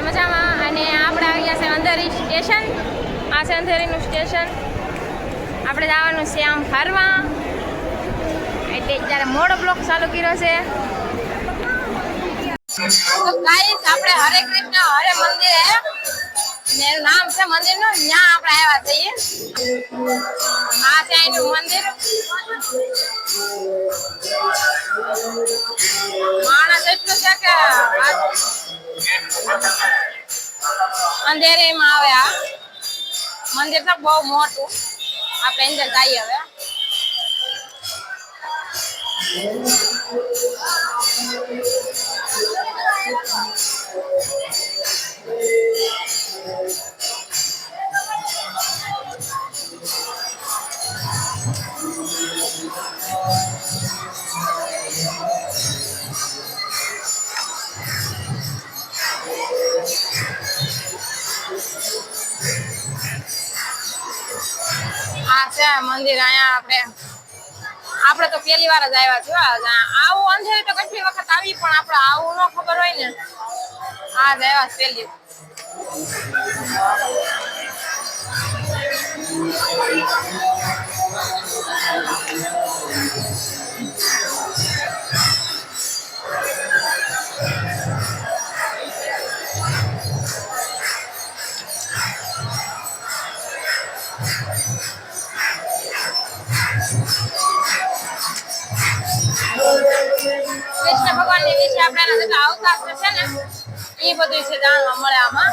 બધા મજામાં? અને આપણે આવી ગયા છે અંધેરી સ્ટેશન. આ છે અંધેરીનું સ્ટેશન. આપણે જવાનું છે આમ ફરવા. એટલે ત્યારે મોડો બ્લોક ચાલુ કર્યો છે. આપણે હરે કૃષ્ણ, હરે મંદિર ને નામ છે મંદિરનું. ત્યાં આપણે આવ્યા છીએ. આ છે એનું મંદિર. માણસ એટલું છે કે અંધેરીમાં આવે આ મંદિર તો બહુ મોટું. આપણે અંદર જઈએ હવે. છે, મંદિર અહીંયા આપણે આપણે તો પહેલી વાર જ આવ્યા છીએ આવું અંધેરી તો કેટલી વખત આવી, પણ આપણે આવું ન ખબર હોય ને, આ જ આવ્યા પહેલી કૃષ્ણ ને એ બધું છે જાણવા મળે આમાં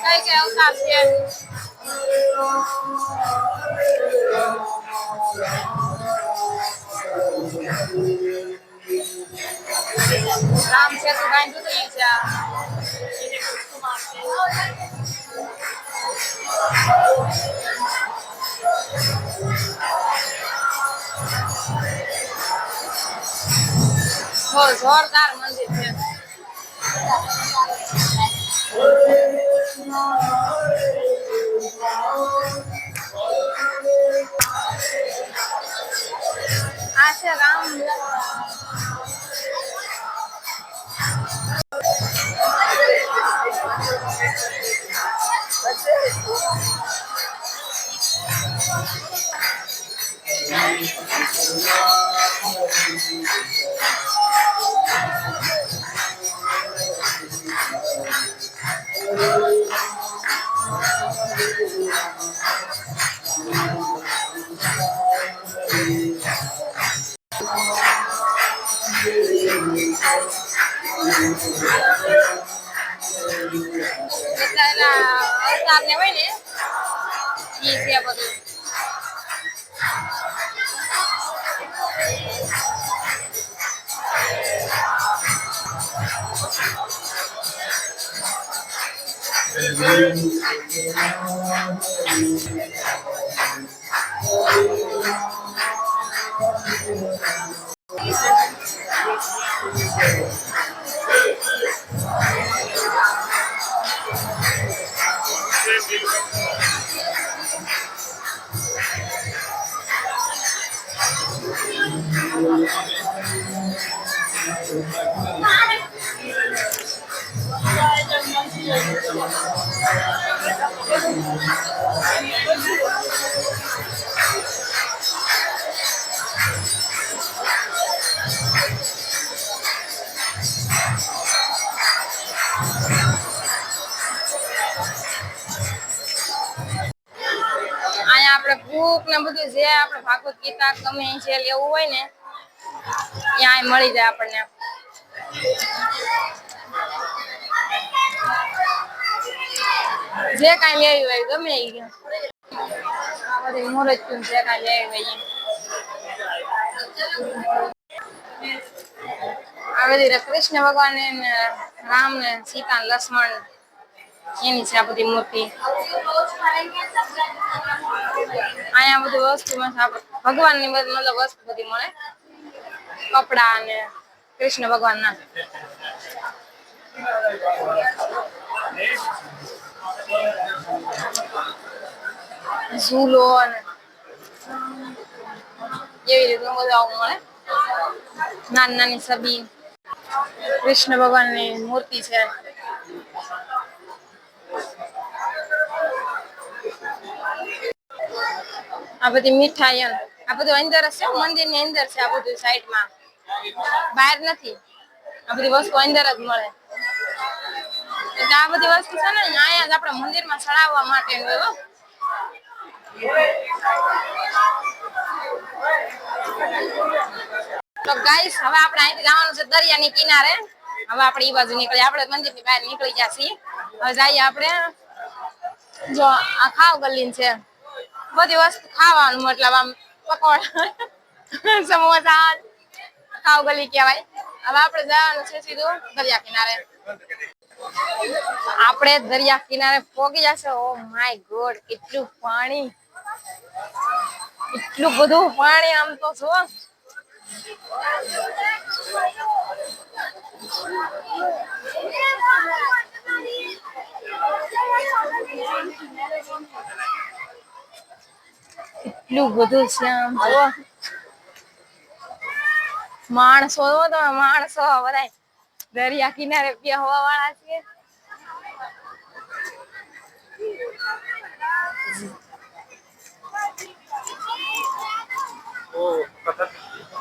કઈ કઈ અવતાર છે રામ સેતુ બાંધ્યું હતું ઈ છે. જોરદાર આ છે રામ બધા એના અવતાર ને હોય ને ઈ છે બધું અહીંયા આપણે બુક ને બધું જે આપણે ભાગવત ગીતા ગમે એ જે લેવું હોય ને ત્યાં મળી જાય આપણને. જે કાંઈ લેવી હોય ગમે એ બધી મુરત જે કાંઈ લેવી હોય. આ બધી કૃષ્ણ ભગવાન ને રામ ને સીતા ને લક્ષ્મણ એની છે આ બધી મૂર્તિ. અહીંયા બધું વસ્તુ ભગવાનની મતલબ વસ્તુ બધી મળે. કપડા ને કૃષ્ણ ભગવાન ના ઝૂલો અને એવી રીતનું બધું મળે. નાની નાની છબી કૃષ્ણ ભગવાનની મૂર્તિ છે. આ બધી મીઠાઈ આ બધું અંદર છે મંદિરની અંદર છે આ બધું સાઈડમાં. બહાર નથી. આ બધી વસ્તુ અંદર જ મળે. એટલે આ બધી વસ્તુ છે ને, અહીંયા જ આપણે મંદિરમાં ચડાવવા માટે હવે આપણે જવાનું છે દરિયાની કિનારે. હવે આપણે ઈ બાજુ નીકળી આપણે મંદિરની બહાર નીકળી ગયા છીએ. હવે આપણે. જો, આ ખાવ ગલીન છે. બધી વસ્તુ ખાવાનું મતલબ આમ પકોડા, સમોસા, ખાવ ગલી કહેવાય. હવે આપણે જવાનું છે સીધું દરિયા કિનારે. આપણે દરિયા કિનારે પોગી જશે. ઓ માય ગોડ કેટલું પાણી. એટલું બધું પાણી આમ તો જો એટલું બધું છે આમ જો માણસો તમે, માણસો બધા દરિયા કિનારે બેહવા વાળા છે.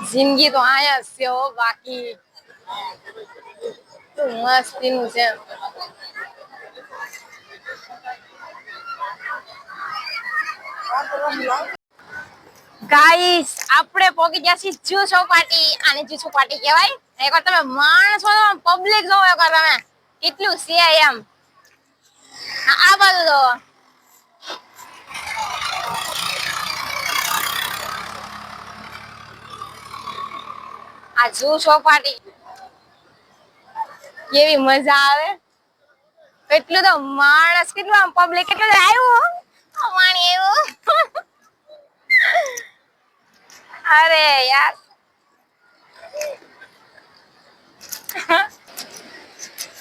જિંદગી તો આયા છે હો બાકી મસ્તી મસ્તીનું છે ગાઈસ આપણે પોગી ગયા છીએ જુસો પાર્ટી. આને જુ પાર્ટી કહેવાય. એકવાર તમે માણસો પબ્લિક જોવો એકવાર તમે. કેટલું છે એમ? આ બાજુ જોવો આ જુ પાર્ટી. કેવી મજા આવે. કેટલું તો માણસ, કેટલું આમ પબ્લિક કેટલું આવ્યું. પાણી આવ્યું અરે યાર.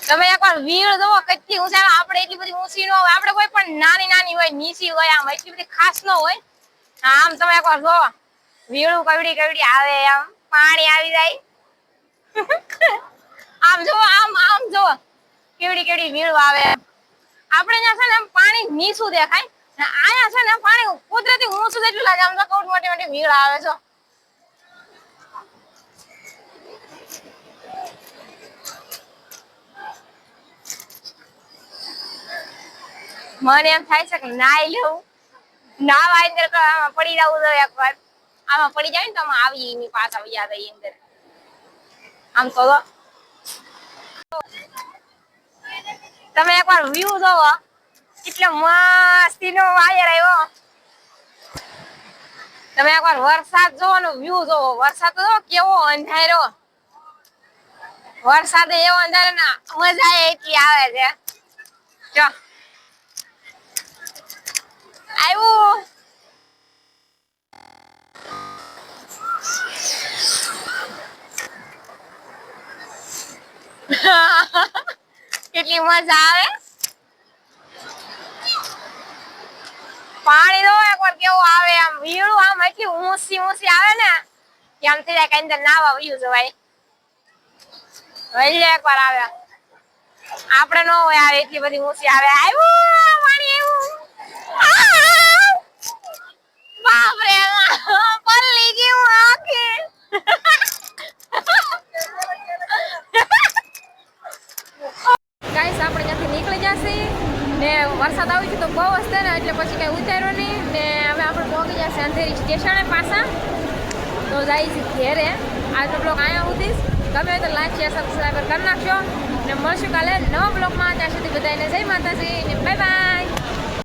તમે એકવાર વીર જોવો કેટલી ઊંચા આપણે એટલી બધી ઊંચી ન હોય. આપણે કોઈ પણ નાની નાની હોય, નીચી હોય, આમ એટલી બધી ખાસ ન હોય. આમ તમે એકવાર જોવો વીણું કવડી કવડી આવે, આમ પાણી આવી જાય. આમ જોવો આમ આમ જોવો કેવડી કેવડી વીળું આવે. આપણે ત્યાં છે ને પાણી નીચું દેખાય. આયા છે ને પાણી કુદરતી ઊંચું જેટલું લાગે, આમ તો કઉટ મોટી મોટી વીળ આવે છે મને એમ થાય છે કે નાઈ લેવું નાવા અંદર તો આમાં પડી જવું જોઈએ એકવાર આમાં પડી જાય ને તો આમાં આવી એની પાછા યાદ આવી અંદર. આમ તો તમે એકવાર વ્યૂ જોવો. કેટલો મસ્તીનો વાયર આવ્યો. તમે એકવાર વરસાદ જોવાનો વ્યૂ જોવો. વરસાદ તો કેવો અંધારો. વરસાદ એવો અંધારો ને મજા એટલી આવે છે. જો. આવ્યું. કેટલી મજા આવે. પાણી નો એકવાર કેવું આવે આમ, વીણું આમ એટલી ઊંચી ઊંસી આવે ને, કે આમ થઈ જાય કઈ અંદર નાવા વયું જવાય. એક એકવાર આવે. આપણે ન હોય આવે એટલી બધી ઊંસી આવે. આવ્યું પાણી આવ્યું બાપ રે પલ્લી ગયું આખી? ગાઈસ આપણે ત્યાંથી નીકળી જશે. ને વરસાદ આવી છે તો બહુ હશે ને, એટલે પછી કઈ ઉતાર્યો નહીં. ને હવે આપણે પહોંચી જશે અંધેરી સ્ટેશને પાછા તો જાય છે ઘેરે. આજનો બ્લોગ અહીંયા ઉધીશ ગમે તો લાઈક શેર સબસ્ક્રાઈબર કરી નાખજો. ને મળશું કાલે નવા બ્લોગમાં ત્યાં સુધી બધાને જય માતાજી ને બાય બાય